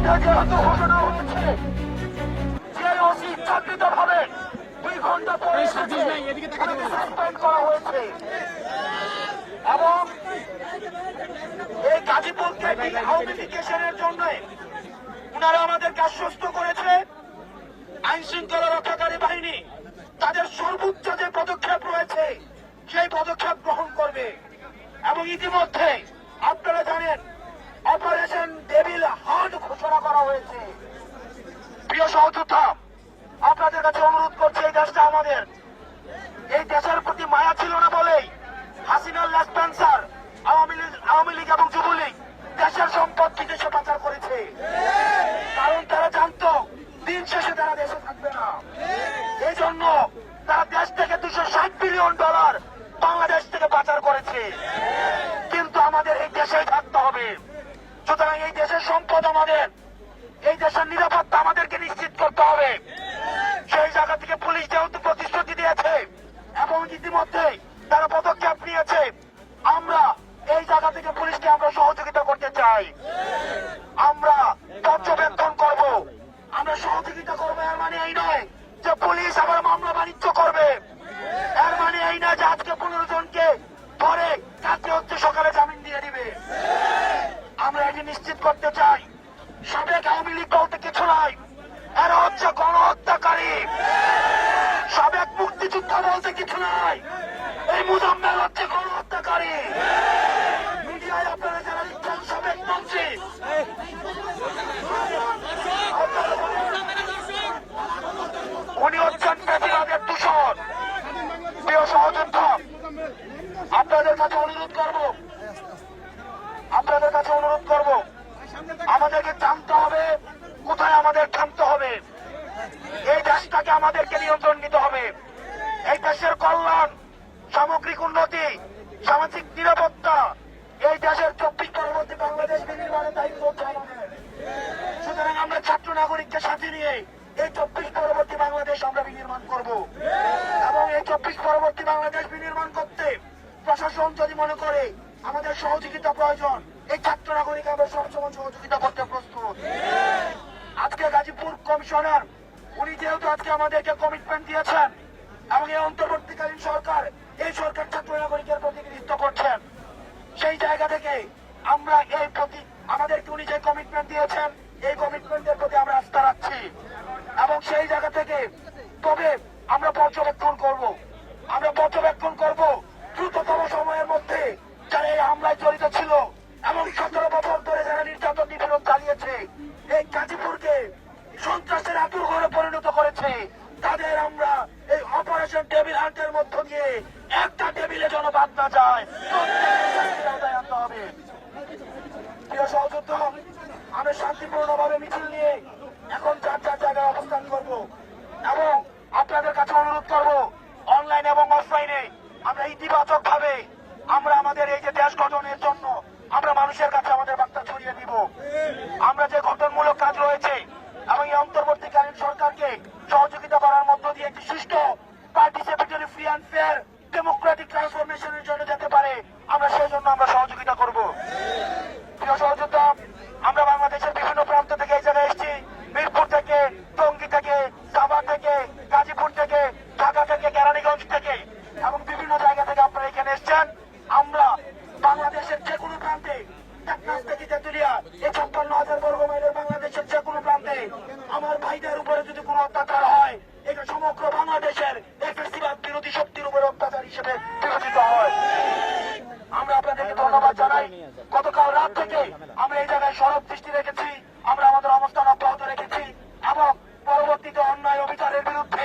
ঘোষণা হয়েছে যে ওসি ইচ্ছাকৃতভাবে দুই ঘণ্টা পরে করা হয়েছে এবং এই গাজীপুর কেন্দ্রিক আউটলিকেশনের জন্য উনারা আমাদেরকে আশ্বস্ত করেছে আইন রক্ষাকারী বাহিনী তাদের সর্বোচ্চ যে পদক্ষেপ রয়েছে সেই পদক্ষেপ গ্রহণ করবে এবং ইতিমধ্যে আপনারা জানেন অপারেশন ডেভিল হার্ট ঘোষণা করা হয়েছে। প্রিয় সহযোদ্ধা, আপনাদের কাছে অনুরোধ করছি এই দেশটা আমাদের। এই দেশের প্রতি মায়া ছিল না বলেই হাসিনার লেসপেন্সার আওয়ামী লীগ আওয়ামী লীগ এবং যুবলীগ দেশের সম্পদ বিদেশে পাচার করেছে। কারণ তারা জানতো, দিন শেষে তারা দেশে থাকবে না। এই জন্য তারা দেশ থেকে দুশো ষাট বিলিয়ন ডলার বাংলাদেশ থেকে পাচার করেছে। কিন্তু আমাদের এই দেশেই থাকতে হবে। সুতরাং এই দেশের সম্পদ আমাদের। এই দেশের নিরাপত্তা আমাদেরকে নিশ্চিত করতে হবে। সেই জায়গা থেকে পুলিশ যেহেতু প্রতিশ্রুতি দিয়েছে, এবং ইতিমধ্যে তারা পদক্ষেপ নিয়েছে, আমরা এই জায়গা থেকে পুলিশকে আমরা সহযোগিতা করতে চাই। আমরা পর্যবেক্ষণ করব। আমরা সহযোগিতা করব, এর মানে এই নয় যে পুলিশ আবার মামলা বাণিজ্য করবে। এর মানে এই নয় যে আজকে পনেরো জনকে ধরে কালকে হচ্ছে সকালে জামিন দিয়ে দিবে আমরা এটি নিশ্চিত করতে চাই সাবেক আওয়ামী লীগ বলতে কিছু নয় এরা হচ্ছে গণহত্যাকারী সাবেক বলতে কিছু নাই। এই মুজাম্মেল হচ্ছে গণহত্যাকারী। মিডিয়ায় আপনারা যারা লিখছেন সাবেক মন্ত্রী। উনি হচ্ছেন বেদিবাদের দূষণ। প্রিয় সহযোদ্ধা, আপনাদের কাছে অনুরোধ করব। আপনাদের কাছে অনুরোধ করব। আমাদেরকে জানতে হবে কোথায় আমাদের থামতে হবে এই দেশটাকে আমাদেরকে নিয়ন্ত্রণ নিতে হবে এই দেশের কল্যাণ সামগ্রিক উন্নতি সামাজিক নিরাপত্তা। এই দেশের চব্বিশ পরবর্তী বাংলাদেশ বিনির্মাণের দায়িত্ব সুতরাং আমরা ছাত্র নাগরিককে সাথে নিয়ে এই চব্বিশ পরবর্তী বাংলাদেশ আমরা বিনির্মাণ করব। এবং এই চব্বিশ পরবর্তী বাংলাদেশ বিনির্মাণ করতে প্রশাসন যদি মনে করে আমাদের সহযোগিতা প্রয়োজন, এই ছাত্র নাগরিক আমরা সবসময় সহযোগিতা করতে প্রস্তুত। আজকে গাজীপুর কমিশনার, উনি যেহেতু আজকে আমাদেরকে কমিটমেন্ট দিয়েছেন, এবং এই অন্তর্বর্তীকালীন সরকার, এই সরকার ছাত্র নাগরিকের করছেন। সেই জায়গা থেকে আমরা এই প্রতি আমাদেরকে উনি যে কমিটমেন্ট দিয়েছেন, এই কমিটমেন্টের প্রতি আমরা আস্থা রাখছি। এবং সেই জায়গা থেকে তবে আমরা পর্যবেক্ষণ করব। আমরা পর্যবেক্ষণ করব দ্রুততম সময়ের মধ্যে যারা এই হামলায় জড়িত ছিল এবং সতেরো বছর ধরে যারা নির্যাতন নিপীড়ন চালিয়েছে, এই গাজীপুরকে সন্ত্রাসের আতুর ঘরে পরিণত করেছে, তাদের আমরা এই টেবিল হান্টের মধ্য দিয়ে। একটা টেবিলে যেন বাদ না যায়। প্রিয় সহযোদ্ধা আমরা শান্তিপূর্ণভাবে মিছিল নিয়ে এখন চার চার জায়গায় অবস্থান করব এবং আপনাদের কাছে অনুরোধ করব, অনলাইন এবং অফলাইনে আমরা ইতিবাচক ভাবে আমরা আমাদের এই যে দেশ গঠনের জন্য আমরা মানুষের কাছে আমাদের বার্তা ছড়িয়ে দিব। আমরা যে গঠনমূলক কাজ রয়েছে এবং এই অন্তর্বর্তীকালীন সরকারকে সহযোগিতা করার মধ্য দিয়ে একটি সুষ্ঠু অ্যান্ড ফেয়ার ডেমোক্রেটিক ট্রান্সফরমেশনের জন্য যেতে পারে। আমরা সেই জন্য আমরা সহযোগিতা করব। প্রিয় সহযোদ্ধা, আমরা বাংলাদেশের বিভিন্ন প্রান্ত থেকে এই জায়গায় এসেছি মিরপুর থেকে টঙ্গী থেকে সাভার থেকে গাজীপুর থেকে ঢাকা থেকে কেরানীগঞ্জ থেকে এবং বিভিন্ন জায়গা থেকে আপনারা এখানে এসেছেন আমরা বাংলাদেশের যে কোনো প্রান্তে টেকনাফ থেকে তেতুলিয়া এই ছাপ্পান্ন হাজার বর্গ মাইলের বাংলাদেশের যে কোনো প্রান্তে আমার ভাইদের উপরে যদি কোনো অত্যাচার হয় এটা সমগ্র বাংলাদেশের এই ফেস্টিভাল বিরোধী শক্তির উপরে অত্যাচার হিসেবে বিবেচিত হয় আমরা আপনাদেরকে ধন্যবাদ গতকাল রাত থেকে আমরা এই জায়গায় সরব দৃষ্টি রেখেছি, আমরা আমাদের অবস্থান অব্যাহত রেখেছি এবং পরবর্তীতে অন্যায় অবিচারের বিরুদ্ধে